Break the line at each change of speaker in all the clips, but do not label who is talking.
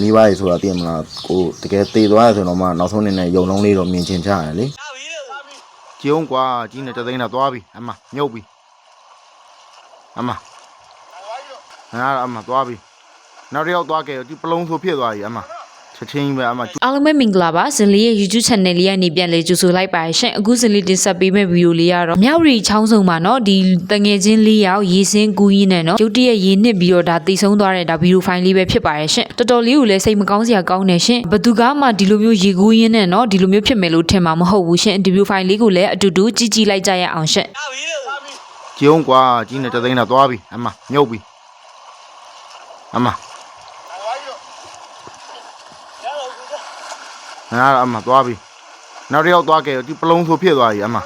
မိဘရေဆိုတာသိရမလားကိုတကယ်တည်သွားရဆိုတော့မှနောက်ဆုံးနေနဲ့ယုံလုံးလေးတော့မြင်ချင်ကြရတယ်လေကျုံကွာကြီးနေတသိန်းတော့သွားပြီအမမြုပ်ပြီအမဟာအမသွားပြီနောက်တစ်ယောက်သွားခဲ့ဒီပလုံးဆိုဖြစ်သွားပြီအမ ချက်ချင်းပဲအမ
အားလုံးပဲမင်္ဂလာပါဇင်လေးရဲ့ YouTube channel လေးကနေပြန်လေကြိုဆိုလိုက်ပါရှင်အခုဇင်လေးတင်ဆက်ပေးမယ့်ဗီဒီယိုလေးကတော့မြောက်ရီချောင်းစုံမှာเนาะဒီတငယ်ချင်းလေးယောက်ရေစင်းကူးရင်းနဲ့เนาะရုတ်တရက်ရေနစ်ပြီးတော့ဒါတည်ဆုံးသွားတဲ့ဒါဗီဒီယိုဖိုင်လေးပဲဖြစ်ပါရဲ့ရှင်တော်တော်လေးကိုလည်းစိတ်မကောင်းစရာကောင်းနေရှင်ဘသူကမှဒီလိုမျိုးရေကူးရင်းနဲ့เนาะဒီလိုမျိုးဖြစ်မယ်လို့ထင်မှာမဟုတ်ဘူးရှင်ဒီဗီဒီယိုဖိုင်လေးကိုလည်းအတူတူကြည့်ကြည့်လိုက်ကြရအောင်ရှင်
ကျုံကွာကြီးနေတသိန်းတော့သွားပြီအမမြုပ်ပြီအမ ဟာအမသွားပြီနောက်တစ်ယောက်သွားခဲ့ဒီပလုံးဆိုဖြစ်သွားပြီအမ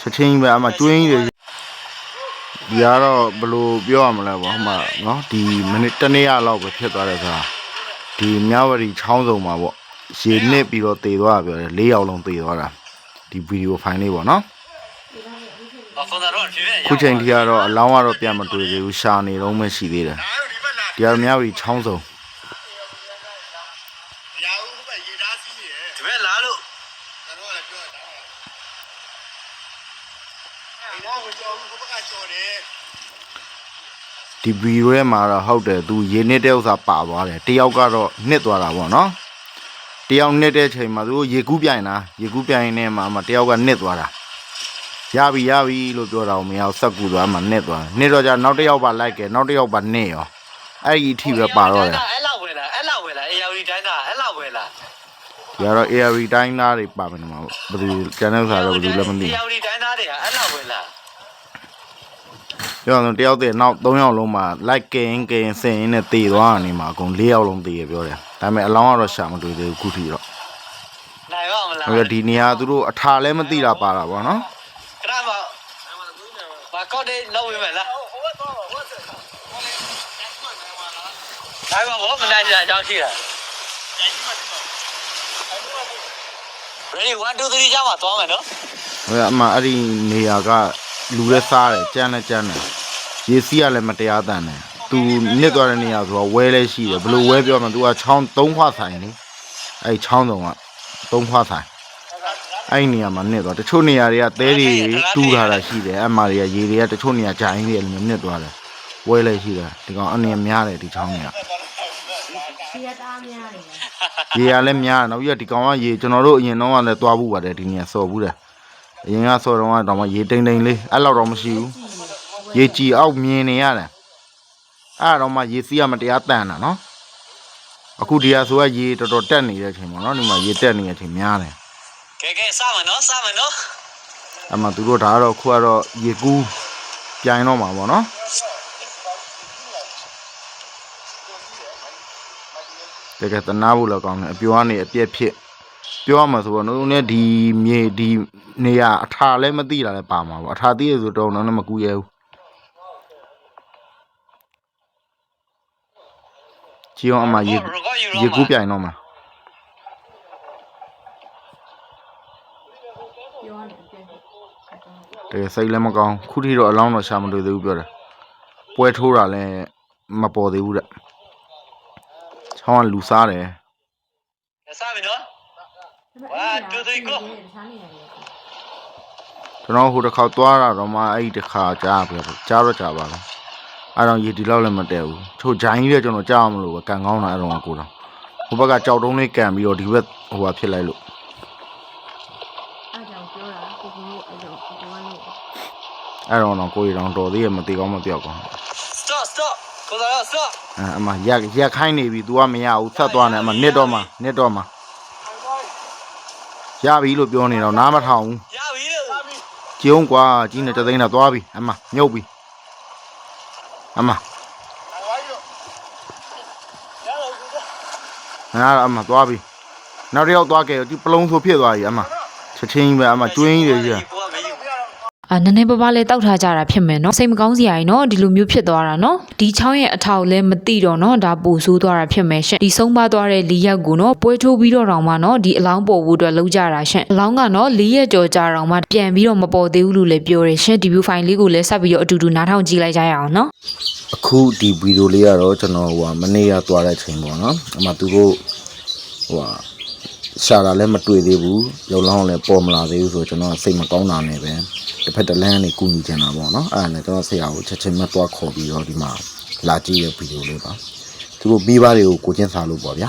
ချက်ချင်းပဲအမကျွင်းကြီးတွေဒီကတော့ဘယ်လိုပြောရမလဲပေါ့ဟိုမှာနော်ဒီမိနစ်တစ်နေ့ရလောက်ပဲဖြစ်သွားတယ်ဆိုတာဒီမြဝတီချောင်းစုံမှာပေါ့ရေနစ်ပြီးတော့တည်သွားတာပြောတယ်၄ယောက်လုံးတည်သွားတာဒီဗီဒီယိုဖိုင်လေးပေါ့နော်ခုချိန်ထိကတော့အလောင်းကတော့ပြန်မတွေ့သေးဘူးရှာနေတော့မှရှိသေးတယ်ဒီကတော့မြောက်ရီချောင်းစုံ
ရာဦးဘက်ရေသားစီးနေတယ်
ဒီဘက်လာလို့
ကျွန်တော်ကလည်းပြောတာအဲ့ဒါကိုကြော်ဘူးဘက်ကကြော်တယ်
ဒီဗီဒီယိုထဲမှာတော့ဟုတ်တယ်သူရေနစ်တဲ့ဥစ္စာပါသွားတယ်တယောက်ကတော့နှစ်သွားတာပေါ့နော်တယောက်နှစ်တဲ့ချိန်မှာသူတို့ရေကူးပြိုင်တာရေကူးပြိုင်နေမှာမှတယောက်ကနှစ်သွားတာရပြီရပြီလို့ပြောတာကိုမရဘူးဆက်ကူသွားမှနှစ်သွားနှစ်တော့じゃနောက်တစ်ယောက်ပါလိုက်ကဲနောက်တစ်ယောက်ပါနှစ်ရောအဲ့ဒီအထိပဲပါတော့တယ်
အဲ့လောက်ဝယ်လာအဲ့လောက်ဝယ်လာအေယာဝတီတိုင်းသားအဲ့လောက်ဝယ်လာ
ဒီကတော့ AR တိုင်းသားတွေပါမယ်နော်ဘယ်သူကျန်တဲ့ဥစ္စာတော့ဘယ်သူလည်းမသိ
အေ
ဘူး
ယာဝတီတိုင်းသားတွေကအဲ့လောက်ဝယ်လာ
ပြောရအောင်တယောက်တည်းနောက်3ယောက်လုံးမှာ like ကင်ကင်စင်ရင်းနဲ့တည်သွားတာနေမှာအကုန်4ယောက်လုံးတည်ရပြောတယ်ဒါပေမဲ့အလောင်းကတော့ရှာမတွေ့သေးဘူးခုထိတော့
နိုင်ရောမလား
အဲ့တော့ဒီနေရာသူတို့အထာလည်းမသိတာပါတာပေါ့နော်
ခဏပါဘာကောက်တဲ့လောက်ဝယ်မယ်လားဒါမှမဟုတ်မနိုင်ကြအကြောင်းရှိတာ Ready 1 2 3ကြောင်းမှာသွားမယ်နော်
ဟိုအမှအဲ့ဒီနေရာက လူလည်းစားတယ်ကြမ်းလည်းကြမ်းတယ်ရေစီးကလည်းမတရားတန်တယ်သူနစ်သွားတဲ့နေရာဆိုတော့ဝဲလည်းရှိတယ်ဘယ်လိုဝဲပြောမှသူကချောင်း၃ခွဆိုင်လေအဲ့ချောင်းတုံက၃ခွဆိုင်အဲ့ဒီနေရာမှာနစ်သွားတချို့နေရာတွေကသဲတွေတူးထားတာရှိတယ်အမှတွေကရေတွေကတချို့နေရာဂျိုင်းတွေလည်းနစ်သွားတယ်ဝဲလည်းရှိတယ်ဒီကောင်အနေများတယ်ဒီချောင်းတွေကရေရလည်းများတယ်နောက်ပြီးတော့ဒီကောင်ကရေကျွန်တော်တို့အရင်တော့ကလည်းသွားဘူးပါတယ်ဒီနေရာစော်ဘူးတယ် အရင်ကစော်တော့ကတော့မှရေတိမ်တိမ်လေးအဲ့လောက်တော့မရှိဘူးရေကြည်အောက်မြင်နေရတယ်အဲ့တော့မှရေစီးကမတရားတန်တာနော်အခုဒီဟာဆိုကရေတော်တော်တက်နေတဲ့အချိန်ပေါ့နော်ဒီမှာရေတက်နေတဲ့အချိန်များတယ်
ကဲကဲစမယ်နော်စမယ်နော်
အဲ့မှာသူတို့ဒါကတော့ခုကတော့ရေကူးပြိုင်တော့မှာပေါ့နော်တကယ်တနာဖို့လည်းကောင်းတယ်အပြောကနေအပြက်ဖြစ် ပြောရမှာဆိုတော့တို့နဲ့ဒီမြေဒီနေရအထာလည်းမသိတာလည်းပါမှာပေါ့အထာသိရဆိုတော့တော့လည်းမကူရဲဘူးကြည့်အောင်အမရေရေကူးပြိုင်တော့မှာတကယ်စိတ်လည်းမကောင်းခုထိတော့အလောင်းတော့ရှာမတွေ့သေးဘူးပြောတယ်ပွဲထိုးတာလည်းမပေါ်သေးဘူးတဲ့ချောင်းကလူစားတယ်
စမယ်နော် 1 2 3 go
ကျွန်တော်ဟိုတစ်ခါသွားတာတော့မှအဲ့ဒီတစ်ခါကြားပြတယ်ကြားတော့ကြားပါလားအဲ့တော့ရေဒီလောက်လည်းမတည့်ဘူးချိုဂျိုင်းကြီးလည်းကျွန်တော်ကြားမလို့ပဲကန်ကောင်းတာအဲ့တော့ကိုတော့ဟိုဘက်ကကြောက်တုံးလေးကန်ပြီးတော့ဒီဘက်ဟိုဟာဖြစ်လိုက်လို့
အဲ့ကြောင့်ပြောတာကိုကိုလို့အဲ့ကြောင့်ကိုကိုကလို့
အဲ့တော့တော့ကိုရီတောင်တော်သေးရမသေးကောင်းမပြောက်ကောင်း
stop stop ကိုစား stop
အဲအမရက်ရက်ခိုင်းနေပြီ तू ကမရဘူးဆက်သွားနေအမနစ်တော့မှနစ်တော့မှ ရပြီလို့ပြောနေတော့နားမထောင်ဘူး
ရပြီလို့
ကျုံကွာကြီးနေတသိန်းတော့သွားပြီအမမြုပ်ပြီအမ
ဟာဝိုင်းတော့
ဟာအမသွားပြီနောက်တစ်ယောက်သွားခဲ့ဒီပလုံးဆိုဖြစ်သွားပြီအမချက်ချင်းပဲအမကျွင်းကြီးတွေကြီး
ကိုကမယူ
အာ နည်းနည်းပါးပါးလဲတောက်ထားကြတာဖြစ်မယ်နော်စိတ်မကောင်းစရာကြီးနော်ဒီလိုမျိုးဖြစ်သွားတာနော်ဒီချောင်းရဲ့အထောက်လဲမသိတော့နော်ဒါပိုဆိုးသွားတာဖြစ်မယ်ရှင်ဒီဆုံးပါသွားတဲ့လေးရက်ကိုနော်ပွဲထိုးပြီးတော့တောင်မှနော်ဒီအလောင်းပေါ်ဖို့အတွက်လုံးကြတာရှင်အလောင်းကနော်လေးရက်ကြော်ကြာတောင်မှပြန်ပြီးတော့မပေါ်သေးဘူးလို့လည်းပြောတယ်ရှင်ဒီ view file လေးကိုလည်းဆက်ပြီးတော့အတူတူနားထောင်ကြည့်လိုက်ကြရအောင်နော်
အခုဒီဗီဒီယိုလေးကတော့ကျွန်တော်ဟိုဟာမနေ့ကသွားတဲ့ချိန်ပေါ့နော်အမှသူတို့ဟိုဟာ ရှာတာလည်းမတွေ့သေးဘူးရုပ်လောင်းလည်းပေါ်မလာသေးဘူးဆိုတော့ကျွန်တော်စိတ်မကောင်းတာနဲ့ပဲတစ်ဖက်တစ်လမ်းကနေကူညီချင်တာပေါ့နော်အဲ့ဒါနဲ့ကျွန်တော်ဆရာကိုချက်ချင်းမသွားခေါ်ပြီးတော့ဒီမှာလာကြည့်ရဗီဒီယိုလေးပါသူတို့မိဘတွေကိုကိုချင်းစားလို့ပေါ့ဗျာ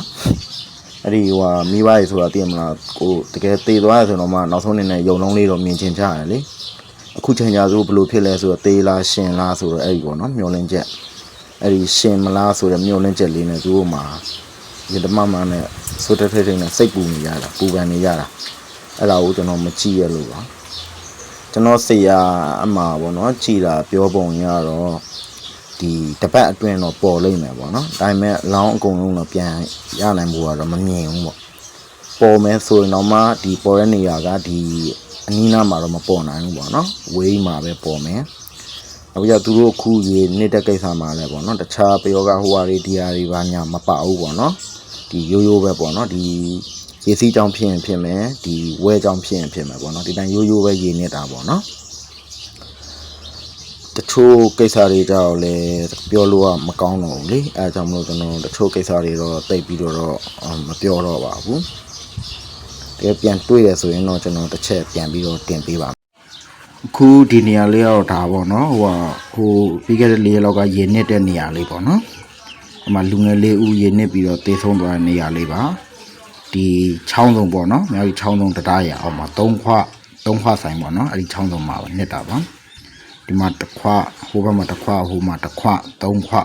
အဲ့ဒီဟိုဟာမိဘတွေဆိုတာသိရမလားကိုတကယ်တည်သွားရဆိုတော့မှနောက်ဆုံးအနေနဲ့ရုံလုံးလေးတော့မြင်ချင်ကြရတယ်လေအခုချိန်ကြာဆိုဘယ်လိုဖြစ်လဲဆိုတော့တေးလားရှင်လားဆိုတော့အဲ့ဒီပေါ့နော်မျောလင်းချက်အဲ့ဒီရှင်မလားဆိုတဲ့မြို့လင်းချက်လေးနဲ့သူတို့မှာဒီဓမ္မမနဲ့ ဆိုတဲ့ထိတ်ထိတ်နဲ့စိတ်ပူနေရတာပူပန်နေရတာအဲ့ဒါကိုကျွန်တော်မကြည့်ရလို့ပါကျွန်တော်ဆရာအမှားပေါ့နော်ကြည်တာပြောပုံရတော့ဒီတပတ်အတွင်းတော့ပေါ်လိမ့်မယ်ပေါ့နော်ဒါပေမဲ့လောင်းအကုန်လုံးတော့ပြန်ရနိုင်ဖို့ကတော့မမြင်ဘူးပေါ့ပေါ်မယ်ဆိုရင်တော့မှဒီပေါ်တဲ့နေရာကဒီအနီးနားမှာတော့မပေါ်နိုင်ဘူးပေါ့နော်ဝေးမှာပဲပေါ်မယ်အခုကျသူတို့အခုရေနေတဲ့ကိစ္စမှာလည်းပေါ့နော်တခြားပယောဂဟိုဟာတွေဒီဟာတွေဘာညာမပဘူးပေါ့နော် ဒီရိုးရိုးပဲပေါ့နော်ဒီရေစီးကြောင်ဖြစ်ရင်ဖြစ်မယ်ဒီဝဲကြောင်ဖြစ်ရင်ဖြစ်မယ်ပေါ့နော်ဒီတိုင်းရိုးရိုးပဲရေနေတာပေါ့နော်တချို့ကိစ္စတွေကြောင့်လည်းပြောလို့ကမကောင်းတော့ဘူးလေအဲဒါကြောင့်မလို့ကျွန်တော်တချို့ကိစ္စတွေတော့တိတ်ပြီးတော့တော့အော်မပြောတော့ပါဘူးတကယ်ပြန်တွေ့ရဆိုရင်တော့ကျွန်တော်တစ်ချက်ပြန်ပြီးတော့တင်ပေးပါအခုဒီနေရာလေးကတော့ဒါပေါ့နော်ဟိုဟာဟိုပြီးခဲ့တဲ့လေးရက်လောက်ကရေနစ်တဲ့နေရာလေးပေါ့နော် အမှလူငယ်လေးဦးရေနစ်ပြီးတော့တေးဆုံးသွားတဲ့နေရာလေးပါဒီချောင်းစုံပေါ့နော်မြောက်ကြီးချောင်းစုံတရားရအောင်မှာ၃ခွ၃ခွဆိုင်ပေါ့နော်အဲ့ဒီချောင်းစုံမှာပဲနစ်တာပါဒီမှာတစ်ခွဟိုဘက်မှာတစ်ခွဟိုမှာတစ်ခွ၃ခွ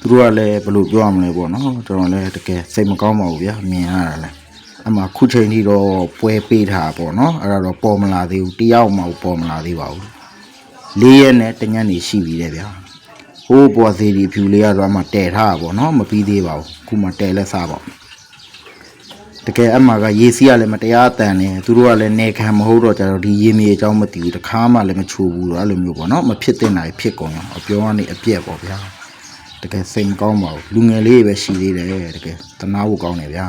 သူတို့ကလည်းဘယ်လိုပြောရမလဲပေါ့နော်ကျွန်တော်လည်းတကယ်စိတ်မကောင်းပါဘူးဗျာမြင်ရတာလည်းအမှခုချိန်ထိတော့ပွဲပေးထားပေါ့နော်အဲ့ဒါတော့ပေါ်မလာသေးဘူးတယောက်မှပေါ်မလာသေးပါဘူးလေးရက်နဲ့တညက်နေရှိပြီလေဗျာ ဟိုးပေါ်စီဒီဖြူလေးကတော့အမှတဲထားတာပေါ့နော်မပြီးသေးပါဘူးခုမှတဲလက်စားပေါ့တကယ်အမှကရေစီးကလည်းမတရားတန်နေသူတို့ကလည်းနေခံမဟုတ်တော့ကြတော့ဒီရေမြေအကြောင်းမသိဘူးတခါမှလည်းမချိုးဘူးတော့အဲ့လိုမျိုးပေါ့နော်မဖြစ်တဲ့နိုင်ဖြစ်ကုန်ရောအပြောကနေအပြက်ပေါ့ဗျာတကယ်စိတ်မကောင်းပါဘူးလူငယ်လေးပဲရှိသေးတယ်တကယ်တနာဖို့ကောင်းတယ်ဗျာ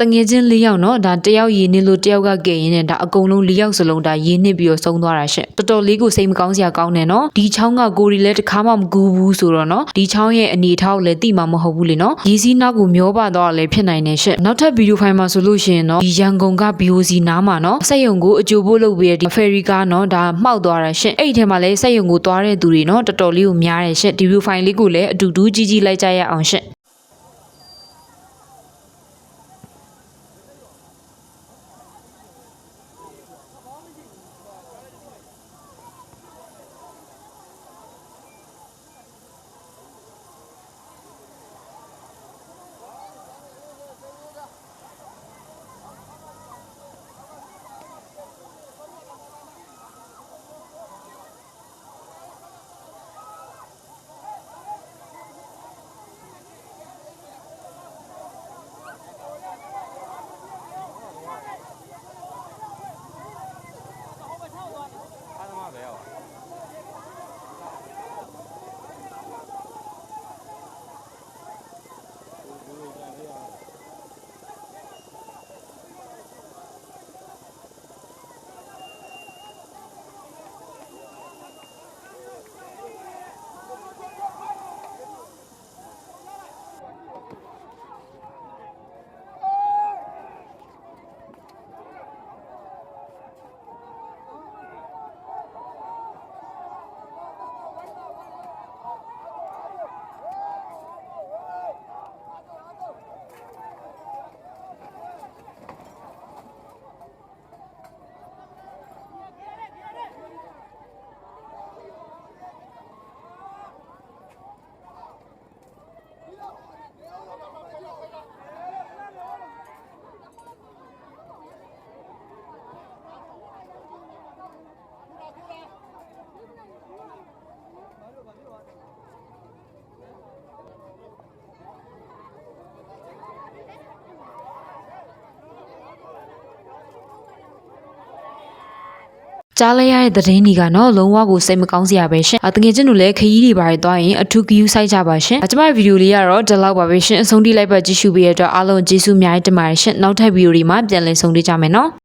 တငယ်ချင်း၄ယောက်နော်ဒါတယောက်ရည်နစ်လို့တယောက်ကကဲရင်နဲ့ဒါအကုန်လုံး၄ယောက်စလုံးဒါရည်နစ်ပြီးတော့ဆုံးသွားတာရှင့်တော်တော်လေးကိုစိတ်မကောင်းစရာကောင်းတယ်နော်ဒီချောင်းကကိုရီလည်းတစ်ခါမှမကူဘူးဆိုတော့နော်ဒီချောင်းရဲ့အနေထားကိုလည်းသိမှာမဟုတ်ဘူးလေနော်ရည်စည်းနောက်ကိုမျောပါတော့လည်းဖြစ်နိုင်တယ်ရှင့်နောက်ထပ်ဗီဒီယိုဖိုင်မှာဆိုလို့ရှိရင်နော်ဒီရန်ကုန်က BOC နားမှာနော်စက်ရုံကိုအကြိုဖို့လုပ်ပြီးဒီဖယ်ရီကားနော်ဒါမှောက်သွားတာရှင့်အဲ့ဒီထဲမှာလည်းစက်ရုံကိုသွားတဲ့သူတွေနော်တော်တော်လေးကိုများတယ်ရှင့်ဒီဗီဒီယိုဖိုင်လေးကိုလည်းအတူတူကြည့်ကြည့်လိုက်ကြရအောင်ရှင့် ကြားလိုက်ရတဲ့သတင်းတွေကတော့လုံးဝကိုစိတ်မကောင်းစရာပဲရှင်အတငယ်ချင်းတို့လည်းခရီးတွေပါတယ်သွားရင်အထူးဂယူးဆိုင်ကြပါရှင်အကျမဗီဒီယိုလေးကတော့ဒီလောက်ပါပဲရှင်အဆုံးထိလိုက်ပါကြည့်ရှုပေးရတဲ့အတွက်အားလုံးကျေးဇူးအများကြီးတင်ပါတယ်ရှင်နောက်ထပ်ဗီဒီယိုတွေမှာပြန်လည်ဆုံတွေ့ကြမယ်နော်